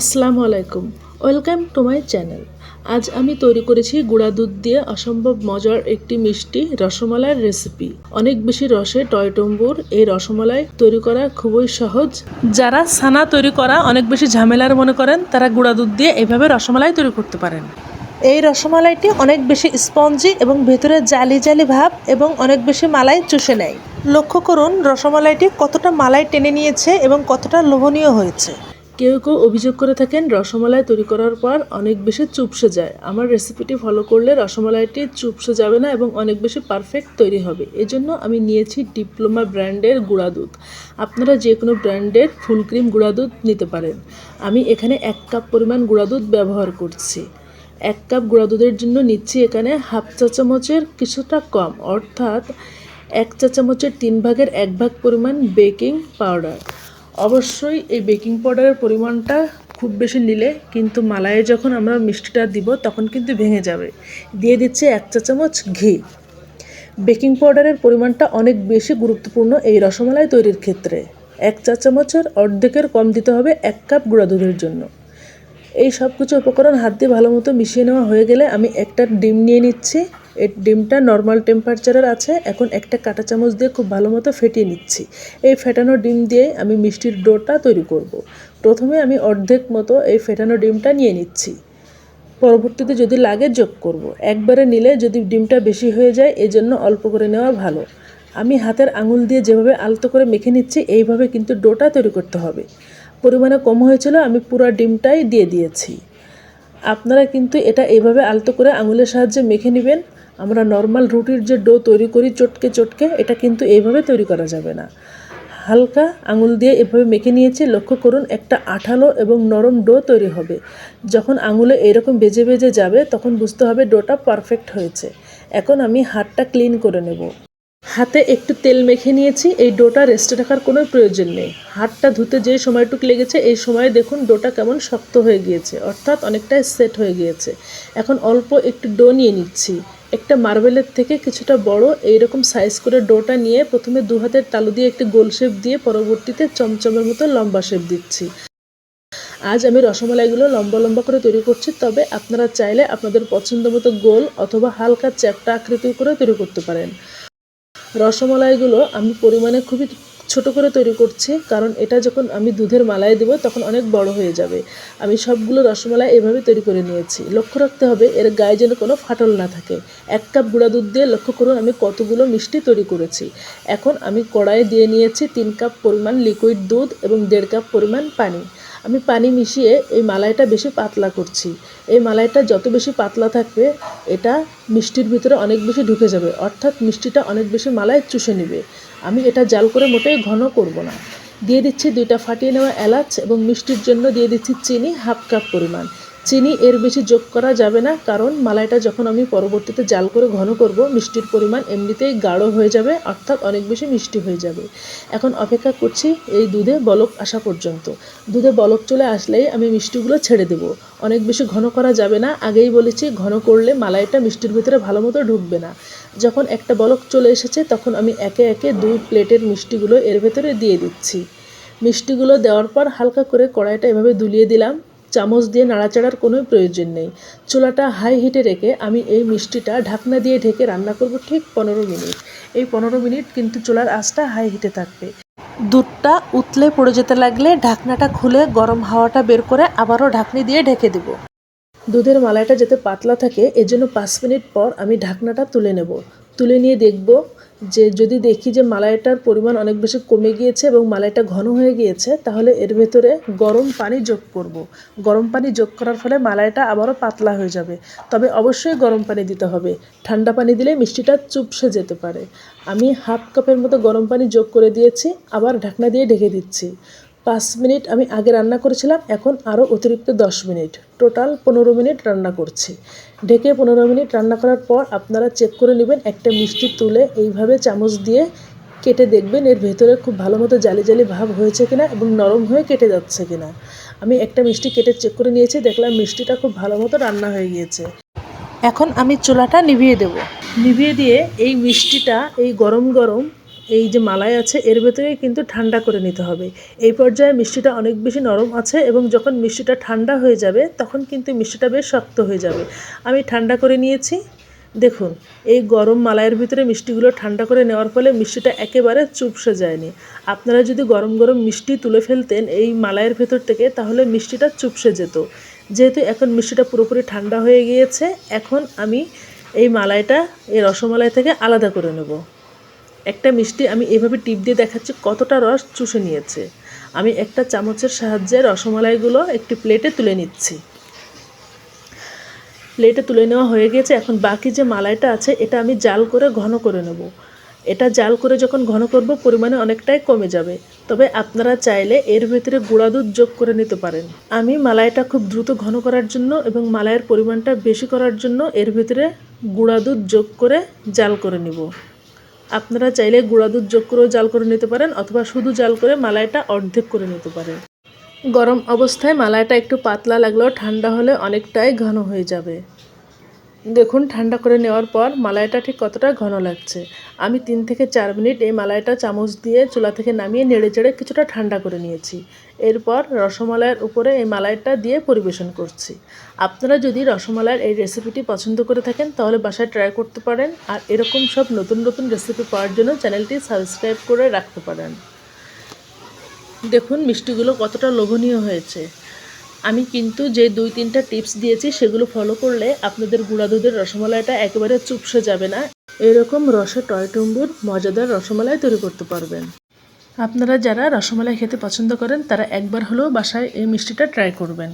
আসসালামু আলাইকুম। Welcome to my channel. আজ আমি তৈরি করেছি গুঁড়া দুধ দিয়ে অসম্ভব মজার একটি মিষ্টি রসমালাইয়ের রেসিপি। অনেক বেশি রসে টয়টম্বুর এই রসমালাই তৈরি করা খুবই সহজ। যারা ছানা তৈরি করা অনেক বেশি ঝামেলার মনে করেন, তারা গুঁড়া দুধ দিয়ে এভাবে রসমালাই তৈরি করতে পারেন। এই রসমালাইটি অনেক বেশি স্পঞ্জি এবং ভেতরে জালি জালি ভাব এবং অনেক বেশি মালাই চুষে নেয়। লক্ষ্য করুন, রসমালাইটি কতটা মালাই টেনে নিয়েছে এবং কতটা লোভনীয় হয়েছে। কেউ কেউ অভিযোগ করে থাকেন, রসমালাই তৈরি করার পর অনেক বেশি চুপসে যায়। আমার রেসিপিটি ফলো করলে রসমালাইটি চুপসে যাবে না এবং অনেক বেশি পারফেক্ট তৈরি হবে। এজন্য আমি নিয়েছি ডিপ্লোমা ব্র্যান্ডের গুঁড়া দুধ। আপনারা যে কোনো ব্র্যান্ডের ফুল ক্রিম গুঁড়া দুধ নিতে পারেন। আমি এখানে এক কাপ পরিমাণ গুঁড়া দুধ ব্যবহার করছি। এক কাপ গুঁড়া দুধের জন্য নিচ্ছি এখানে হাফ চা চামচের কিছুটা কম, অর্থাৎ এক চা চামচের তিন ভাগের এক ভাগ পরিমাণ বেকিং পাউডার। অবশ্যই এই বেকিং পাউডারের পরিমাণটা খুব বেশি নিলে কিন্তু মালাইয়ে যখন আমরা মিষ্টিটা দিব, তখন কিন্তু ভেঙে যাবে। দিয়ে দিচ্ছে এক চা চামচ ঘি। বেকিং পাউডারের পরিমাণটা অনেক বেশি গুরুত্বপূর্ণ এই রসমালাই তৈরির ক্ষেত্রে। এক চা চামচের অর্ধেকের কম দিতে হবে এক কাপ গুঁড়া দুধের জন্য। এই সব কিছু উপকরণ হাত দিয়ে ভালো মতো মিশিয়ে নেওয়া হয়ে গেলে আমি একটা ডিম নিয়ে নিচ্ছি। এই ডিমটা নর্মাল টেম্পারেচারের আছে। এখন একটা কাঁটা চামচ দিয়ে খুব ভালো মতো ফেটিয়ে নিচ্ছি। এই ফেটানো ডিম দিয়ে আমি মিষ্টির ডোটা তৈরি করব। প্রথমে আমি অর্ধেক মতো এই ফেটানো ডিমটা নিয়ে নিচ্ছি। পরবর্তীতে যদি লাগে যোগ করব। একবারে নিলে যদি ডিমটা বেশি হয়ে যায়, এজন্য অল্প করে নেওয়া ভালো। আমি হাতের আঙুল দিয়ে যেভাবে আলতো করে মেখে নিচ্ছি, এইভাবে কিন্তু ডোটা তৈরি করতে হবে। পরিমাণে কম হয়েছিল, আমি পুরো ডিমটাই দিয়ে দিয়েছি। আপনারা কিন্তু এটা এইভাবে আলতো করে আঙুলের সাহায্যে মেখে নেবেন। আমরা নর্মাল রুটির যে ডো তৈরি করি চটকে চটকে, এটা কিন্তু এইভাবে তৈরি করা যাবে না। হালকা আঙুল দিয়ে এভাবে মেখে নিয়েছি, লক্ষ্য করুন একটা আঠালো এবং নরম ডো তৈরি হবে। যখন আঙুলে এরকম বেজে বেজে যাবে, তখন বুঝতে হবে ডোটা পারফেক্ট হয়েছে। এখন আমি হাতটা ক্লিন করে নেব। হাতে একটু তেল মেখে নিয়েছি, এই ডোটা রেস্টে রাখার কোনো প্রয়োজন নেই। হাতটা ধুতে যে সময়টুক লেগেছে, এই সময়ে দেখুন ডোটা কেমন শক্ত হয়ে গিয়েছে, অর্থাৎ অনেকটাই সেট হয়ে গিয়েছে। এখন অল্প একটু ডো নিয়ে নিচ্ছি। একটা মার্বেলের থেকে কিছুটা বড় এইরকম সাইজ করে ডোটা নিয়ে প্রথমে দু হাতের তালু দিয়ে একটি গোল শেপ দিয়ে পরবর্তীতে চমচমের মতো লম্বা শেপ দিচ্ছি। আজ আমি রসমালাইগুলো লম্বা লম্বা করে তৈরি করছি, তবে আপনারা চাইলে আপনাদের পছন্দ মতো গোল অথবা হালকা চ্যাপটা আকৃতি করে তৈরি করতে পারেন। রসমালাইগুলো আমি পরিমাণে খুবই ছোট করে তৈরি করছি, কারণ এটা যখন আমি দুধের মালায় দেবো, তখন অনেক বড় হয়ে যাবে। আমি সবগুলো রসমালাই এভাবে তৈরি করে নিয়েছি। লক্ষ্য রাখতে হবে, এর গায়ে যেন কোনো ফাটল না থাকে। এক কাপ গুঁড়া দুধ দিয়ে লক্ষ্য করুন, আমি কতগুলো মিষ্টি তৈরি করেছি। এখন আমি কড়াইয়ে দিয়ে নিয়েছি তিন কাপ পরিমাণ লিকুইড দুধ এবং দেড় কাপ পরিমাণ পানি। আমি পানি মিশিয়ে এই মালাইটা বেশি পাতলা করছি। এই মালাইটা যত বেশি পাতলা থাকবে, এটা মিষ্টির ভিতরে অনেক বেশি ঢুকে যাবে। অর্থাৎ মিষ্টিটা অনেক বেশি মালাই চুষে নেবে। আমি এটা জাল করে মোটেই ঘন করব না। দিয়ে দিচ্ছি দুইটা ফাটিয়ে নেওয়া এলাচ এবং মিষ্টির জন্য দিয়ে দিচ্ছি চিনি হাফ কাপ পরিমাণ। চিনি এর বেশি যোগ করা যাবে না, কারণ মালাইটা যখন আমি পরবর্তীতে জাল করে ঘন করব, মিষ্টির পরিমাণ এমনিতেই গাঢ় হয়ে যাবে, অর্থাৎ অনেক বেশি মিষ্টি হয়ে যাবে। এখন অপেক্ষা করছি এই দুধে বলক আসা পর্যন্ত। দুধে বলক চলে আসলেই আমি মিষ্টিগুলো ছেড়ে দেব। অনেক বেশি ঘন করা যাবে না, আগেই বলেছি ঘন করলে মালাইটা মিষ্টির ভিতরে ভালো মতো ঢুকবে না। যখন একটা বলক চলে এসেছে, তখন আমি একে একে দুই প্লেটের মিষ্টিগুলো এর ভেতরে দিয়ে দিচ্ছি। মিষ্টিগুলো দেওয়ার পর হালকা করে কড়াইটা এভাবে দুলিয়ে দিলাম। চামচ দিয়ে নাড়াচাড়ার কোনো প্রয়োজন নেই। চুলাটা হাই হিটে রেখে আমি এই মিষ্টিটা ঢাকনা দিয়ে ঢেকে রান্না করব ঠিক পনেরো মিনিট। এই পনেরো মিনিট কিন্তু চুলার আঁচটা হাই হিটে থাকবে। দুধটা উতলে পড়ে যেতে লাগলে ঢাকনাটা খুলে গরম হাওয়াটা বের করে আবারও ঢাকনি দিয়ে ঢেকে দেব। দুধের মালাইটা যাতে পাতলা থাকে, এজন্য পাঁচ মিনিট পর আমি ঢাকনাটা তুলে নেব। তুলে নিয়ে দেখব যে যদি দেখি যে মালাইটার পরিমাণ অনেক বেশি কমে গিয়েছে এবং মালাইটা ঘন হয়ে গিয়েছে, তাহলে এর ভেতরে গরম পানি যোগ করব। গরম পানি যোগ করার ফলে মালাইটা আবারও পাতলা হয়ে যাবে। তবে অবশ্যই গরম পানি দিতে হবে। ঠান্ডা পানি দিলে মিষ্টিটা চুপসে যেতে পারে। আমি হাফ কাপের মতো গরম পানি যোগ করে দিয়েছি, আবার ঢাকনা দিয়ে ঢেকে দিচ্ছি। পাঁচ মিনিট আমি আগে রান্না করেছিলাম, এখন আরও অতিরিক্ত দশ মিনিট। টোটাল পনেরো মিনিট রান্না করছি। ঢেকে পনেরো মিনিট রান্না করার পর আপনারা চেক করে নেবেন, একটা মিষ্টি তুলে এইভাবে চামচ দিয়ে কেটে দেখবেন, এর ভেতরে খুব ভালো মতো জালি জালি ভাব হয়েছে কিনা এবং নরম হয়ে কেটে যাচ্ছে কিনা। আমি একটা মিষ্টি কেটে চেক করে নিয়েছি, দেখলাম মিষ্টিটা খুব ভালো মতো রান্না হয়ে গিয়েছে। এখন আমি চুলাটা নিভিয়ে দেব। নিভিয়ে দিয়ে এই মিষ্টিটা এই গরম গরম এই যে মালাই আছে, এর ভেতরে কিন্তু ঠান্ডা করে নিতে হবে। এই পর্যায়ে মিষ্টিটা অনেক বেশি নরম আছে এবং যখন মিষ্টিটা ঠান্ডা হয়ে যাবে, তখন কিন্তু মিষ্টিটা বেশ শক্ত হয়ে যাবে। আমি ঠান্ডা করে নিয়েছি। দেখুন, এই গরম মালাইয়ের ভিতরে মিষ্টিগুলো ঠান্ডা করে নেওয়ার ফলে মিষ্টিটা একেবারে চুপসে যায়নি। আপনারা যদি গরম গরম মিষ্টি তুলে ফেলতেন এই মালাইয়ের ভেতর থেকে, তাহলে মিষ্টিটা চুপসে যেত। যেহেতু এখন মিষ্টিটা পুরোপুরি ঠান্ডা হয়ে গিয়েছে, এখন আমি এই মালাইটা, এই রসমালাই থেকে আলাদা করে নেব। একটা মিষ্টি আমি এভাবে টিপ দিয়ে দেখাচ্ছি কতটা রস চুষে নিয়েছে। আমি একটা চামচের সাহায্যে রসমালাইগুলো একটি প্লেটে তুলে নিচ্ছি। প্লেটে তুলে নেওয়া হয়ে গেছে, এখন বাকি যে মালাইটা আছে, এটা আমি জাল করে ঘন করে নেব। এটা জাল করে যখন ঘন করব, পরিমাণে অনেকটাই কমে যাবে। তবে আপনারা চাইলে এর ভেতরে গুঁড়া দুধ যোগ করে নিতে পারেন। আমি মালাইটা খুব দ্রুত ঘন করার জন্য এবং মালাইয়ের পরিমাণটা বেশি করার জন্য এর ভেতরে গুঁড়া দুধ যোগ করে জাল করে নিব। আপনারা চাইলে গুঁড়া দুধ যোগ করেও জাল করে নিতে পারেন অথবা শুধু জাল করে মালাইটা অর্ধেক করে নিতে পারেন। গরম অবস্থায় মালাইটা একটু পাতলা লাগলেও ঠান্ডা হলে অনেকটাই ঘন হয়ে যাবে। দেখুন, ঠান্ডা করে নেওয়ার পর মালাইটা ঠিক কতটা ঘন লাগছে। আমি তিন থেকে চার মিনিট এই মালাইটা চামচ দিয়ে চুলা থেকে নামিয়ে নেড়ে চেড়ে কিছুটা ঠান্ডা করে নিয়েছি। এরপর রসমালাইয়ের উপরে এই মালাইটা দিয়ে পরিবেশন করছি। আপনারা যদি রসমালাইয়ের এই রেসিপিটি পছন্দ করে থাকেন, তাহলে বাসায় ট্রাই করতে পারেন আর এরকম সব নতুন নতুন রেসিপি পাওয়ার জন্য চ্যানেলটি সাবস্ক্রাইব করে রাখতে পারেন। দেখুন, মিষ্টিগুলো কতটা লোভনীয় হয়েছে। আমি কিন্তু যে দুই, তিনটা টিপস দিয়েছি, সেগুলো ফলো করলে আপনাদের গুঁড়া দুধের রসমালাইটা একেবারে চুপসে যাবে না। এরকম রসে টয়টুম্বুর মজাদার রসমালাই তৈরি করতে পারবেন। আপনারা যারা রসমালাই খেতে পছন্দ করেন, তারা একবার হলেও বাসায় এই মিষ্টিটা ট্রাই করবেন।